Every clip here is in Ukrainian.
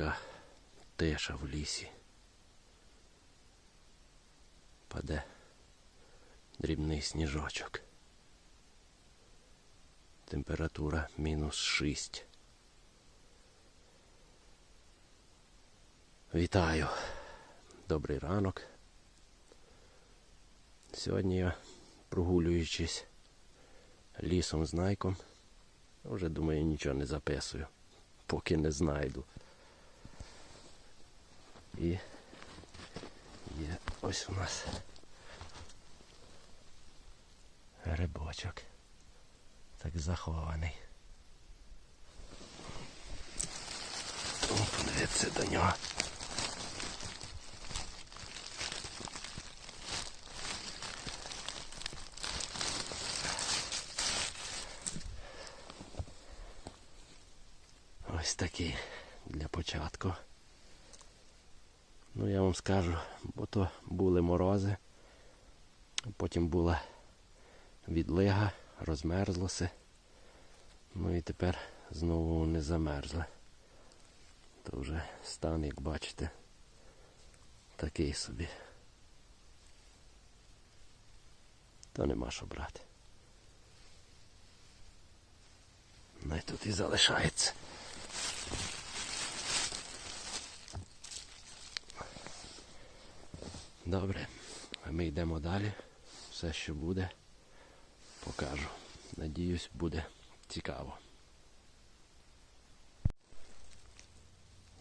така тиша в лісі. Паде дрібний сніжочок. Температура мінус 6. Вітаю. Добрий ранок. Сьогодні я, прогулюючись лісом з найком, вже думаю, нічого не записую, поки не знайду. І є ось у нас грибочок. Так захований. Подивіться до нього. Ось такий для початку. Ну я вам скажу, бо то були морози, потім була відлига, розмерзлося. Ну і тепер знову не замерзли. То вже стан, як бачите, такий собі. То нема що брати. Най тут і залишається. Добре, ми йдемо далі. Все, що буде, покажу. Надіюсь, буде цікаво.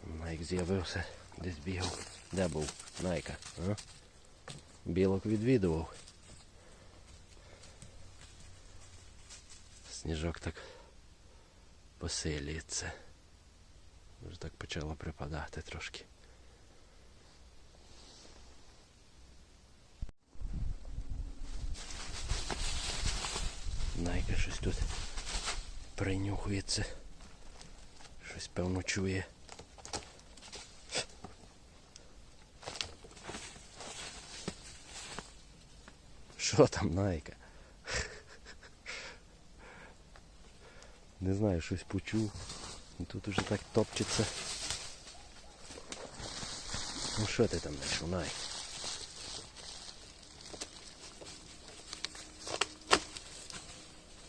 Найк з'явився, десь бігав. Де був? Найка, а? Білок відвідував. Сніжок так посилюється. Вже так почало припадати трошки. Найка щось тут принюхується. Щось певно чує. Що там Найка? Не знаю, щось почув. І Тут уже так топчеться. Ну що ти там знайшов, Найк?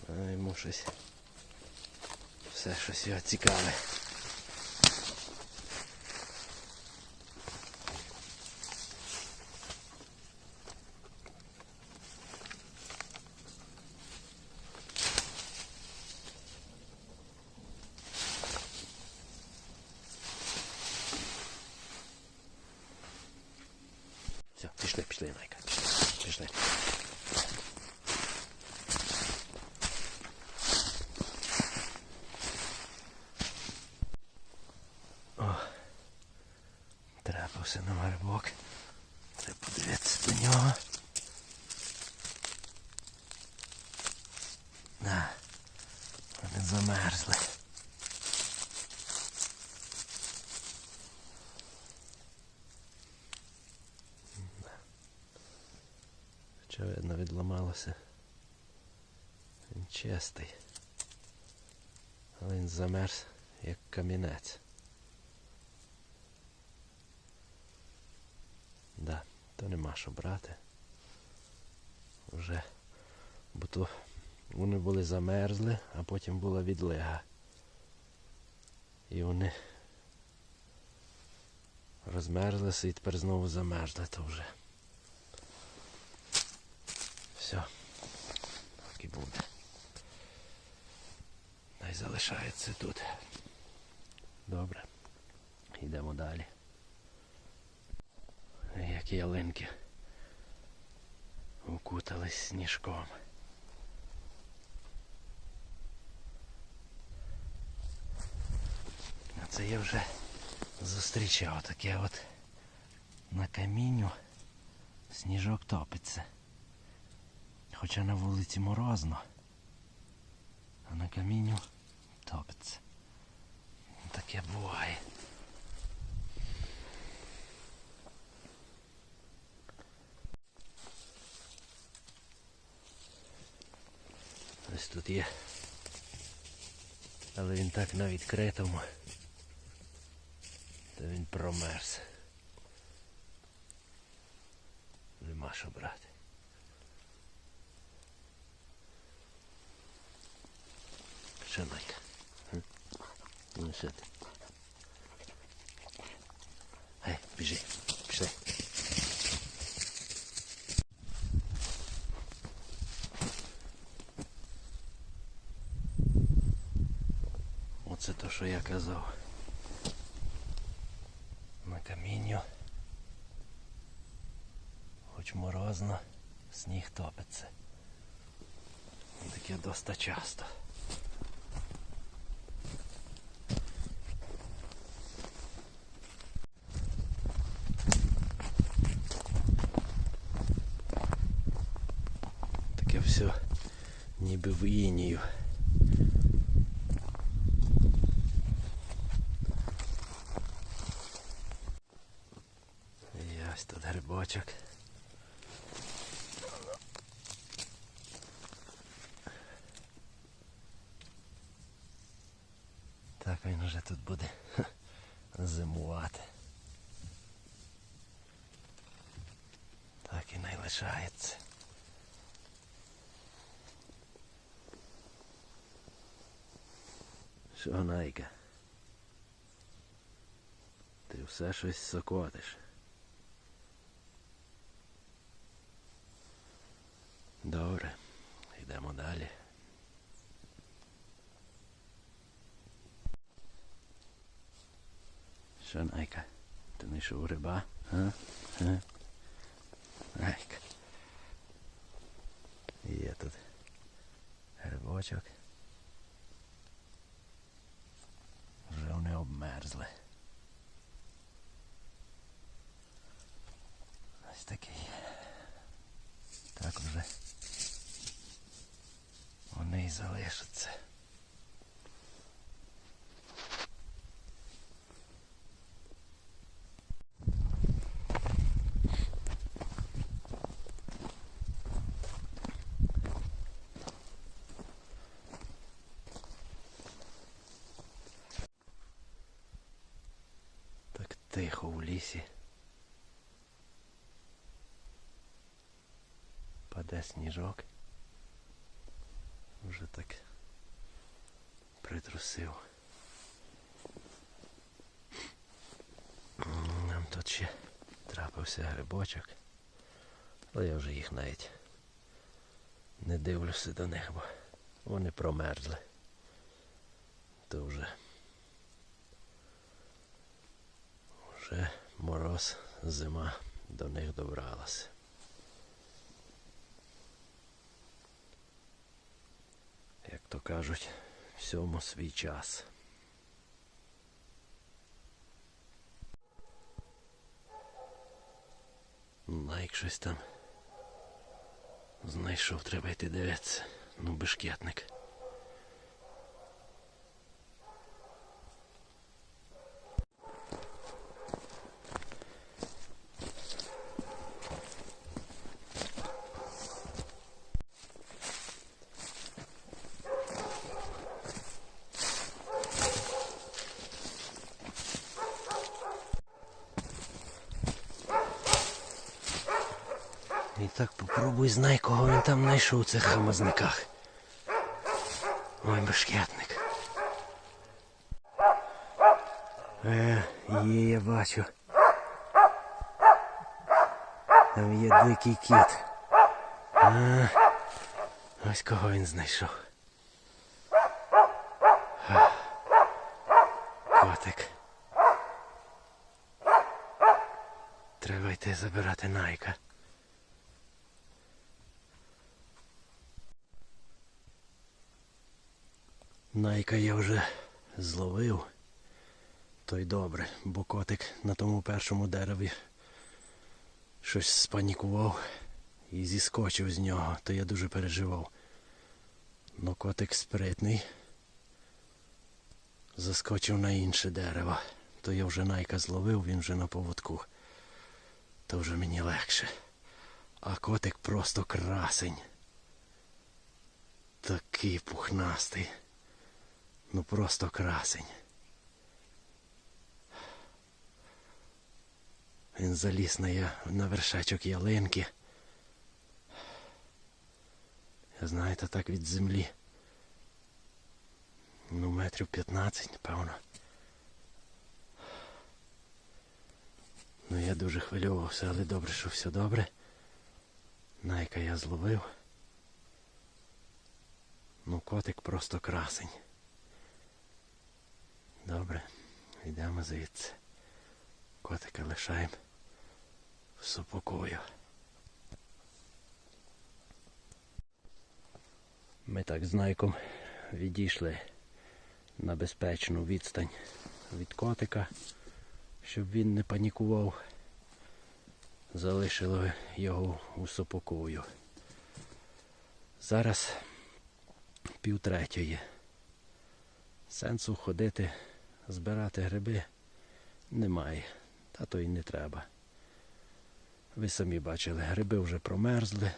А йому щось. Все щось його цікаве. Все, пішли, пішли, Найка, пішли, пішли. О, трапився на марбок. Треба подивитися до нього. На, вони замерзли. Хоча видно відламалося. Він чистий. Але він замерз як камінець. То нема що брати. Вже, бо то вони були замерзли, а потім була відлига. І вони розмерзлися і тепер знову замерзли, то вже. Все. Так і буде. Най залишається тут. Добре. Йдемо далі. Як ялинки укутались сніжком. А це я вже зустрічав таке от на камінню сніжок топиться. Хоча на вулиці морозно, а на камінню топиться. Таке буває. Ось тут є. Але він так на відкритому. Та він промерз. Нема що брати. Що Найка? М? Ну що ти? Гей, біжи, Оце то, що я казав. На камінню. Хоч морозно, сніг топиться. Таке доста часто. Таке все ніби в інію. І ось тут. Так він вже тут буде зимувати. Так і не лишається. Що, Найка? Ти все щось сокотиш. Добре, йдемо далі. Що, Найка? Ти не йшов риба? А? Найка. Є тут грибочок. Вже вони обмерзли. вони і залишаться. Так тихо у лісі. Паде сніжок. Вже так притрусив. Нам тут ще трапився грибочок. Але я вже їх навіть не дивлюся до них, бо вони промерзли. То вже вже мороз, зима до них добралася. Як то кажуть, всьому свій час. Найк щось там знайшов, треба йти дивитися. Ну, бешкетник. Так попробуй знай, кого він там знайшов у цих хамазниках. Ой, бешкетник. Е, є, я бачу. Там є дикий кіт. А, ось кого він знайшов. А, Котик. Треба йти забирати найка. Найка я вже зловив. То й добре, бо котик на тому першому дереві щось спанікував і зіскочив з нього, то я дуже переживав. Но котик спритний. Заскочив на інше дерево. То я вже найка зловив, він вже на поводку. То вже мені легше. А котик просто красень. Такий пухнастий. Ну просто красень. Він заліз на, я, на вершечок ялинки. Знаєте, так від землі. Ну, метрів 15, напевно. Ну, я дуже хвилювався, але добре, що все добре. Найка я зловив. Ну, котик просто красень. Добре, йдемо звідси. Котика лишаємо в супокою. Ми так з Найком відійшли на безпечну відстань від котика, щоб він не панікував. Залишили його у супокою. Зараз півтретьої. Сенсу ходити, збирати гриби немає, та то й не треба. Ви самі бачили, гриби вже промерзли.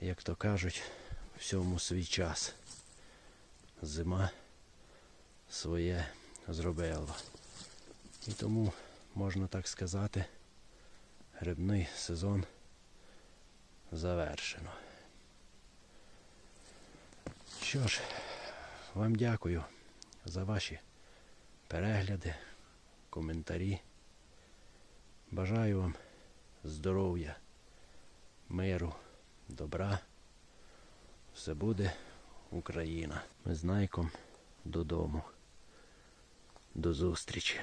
Як то кажуть, всьому свій час. Зима своє зробила. І тому, можна так сказати, грибний сезон завершено. Що ж, вам дякую за ваші перегляди, коментарі. Бажаю вам здоров'я, миру, добра. Все буде Україна. Ми з додому. До зустрічі.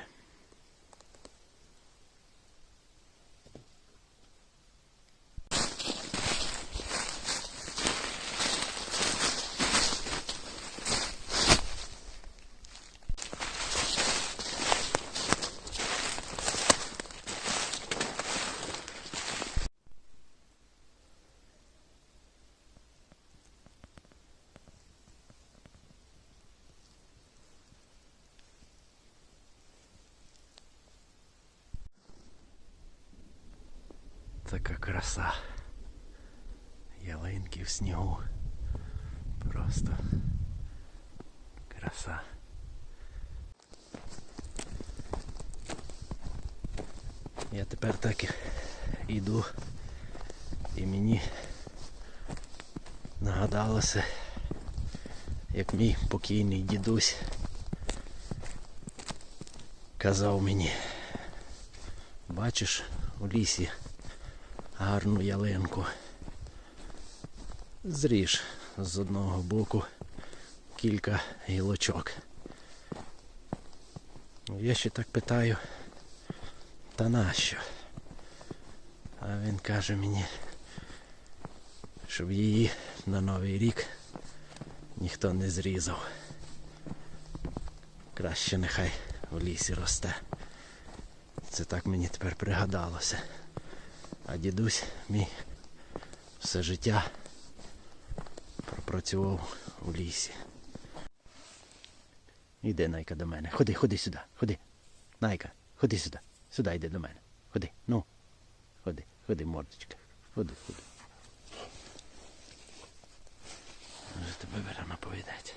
Така краса. Ялинки в снігу. Просто краса. Я тепер так і йду і мені нагадалося, як мій покійний дідусь казав мені, бачиш у лісі гарну ялинку. Зріж з одного боку кілька гілочок. Я ще так питаю, та нащо? А він каже мені, щоб її на Новий рік ніхто не зрізав. Краще нехай у лісі росте. Це так мені тепер пригадалося. А дідусь мій все життя пропрацював у лісі. Іди, Найка, до мене. Ходи, ходи сюди, ходи. Найка, ходи сюди. Сюди йди до мене. Ходи. Ну. Ходи, ходи, мордочка. Ходи, ходи. Може тебе беремо повідати.